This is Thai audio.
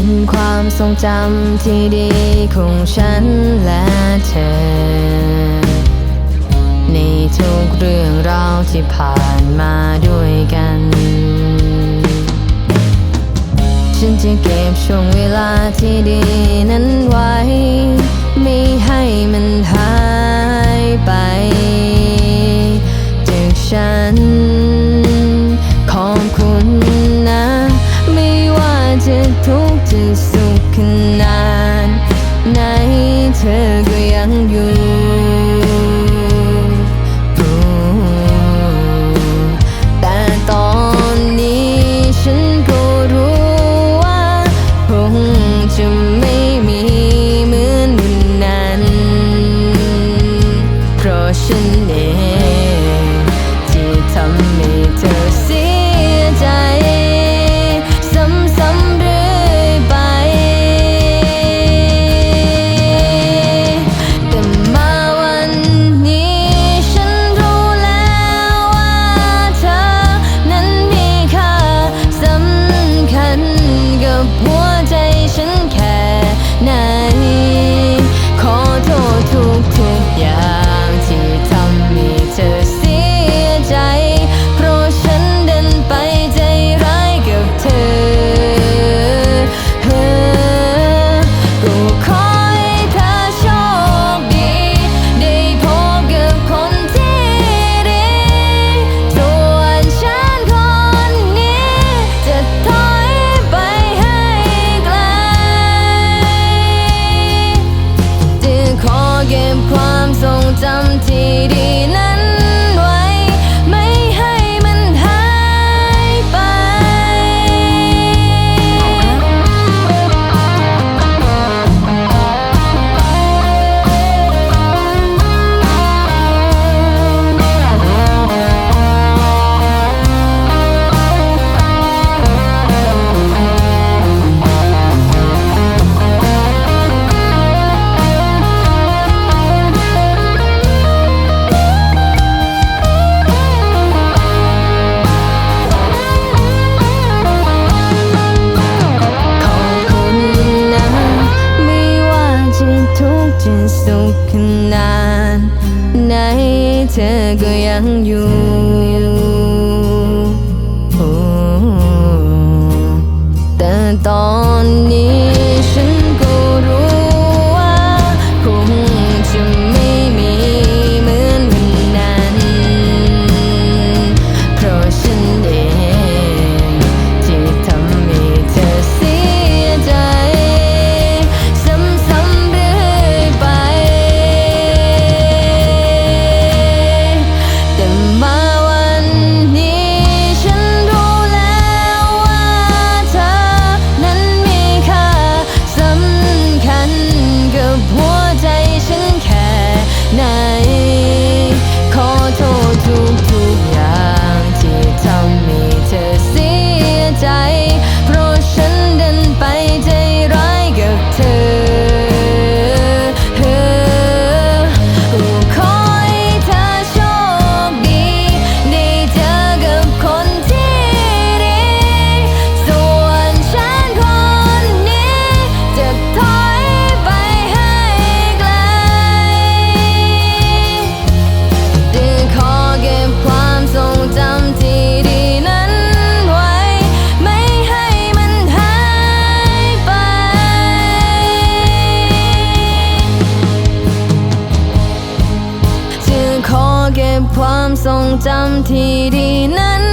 ็นความทรงจำที่ดีของฉันและเธอ ทุกเรื่องราวที่ผ่านมาด้วยกัน ฉันจะเก็บช่วงเวลาที่ดีนั้นไว้ ไม่ให้มันหายไป สุขขนาดไหนเธอก็ยังอยู่ ทรงจำที่ดีนั้น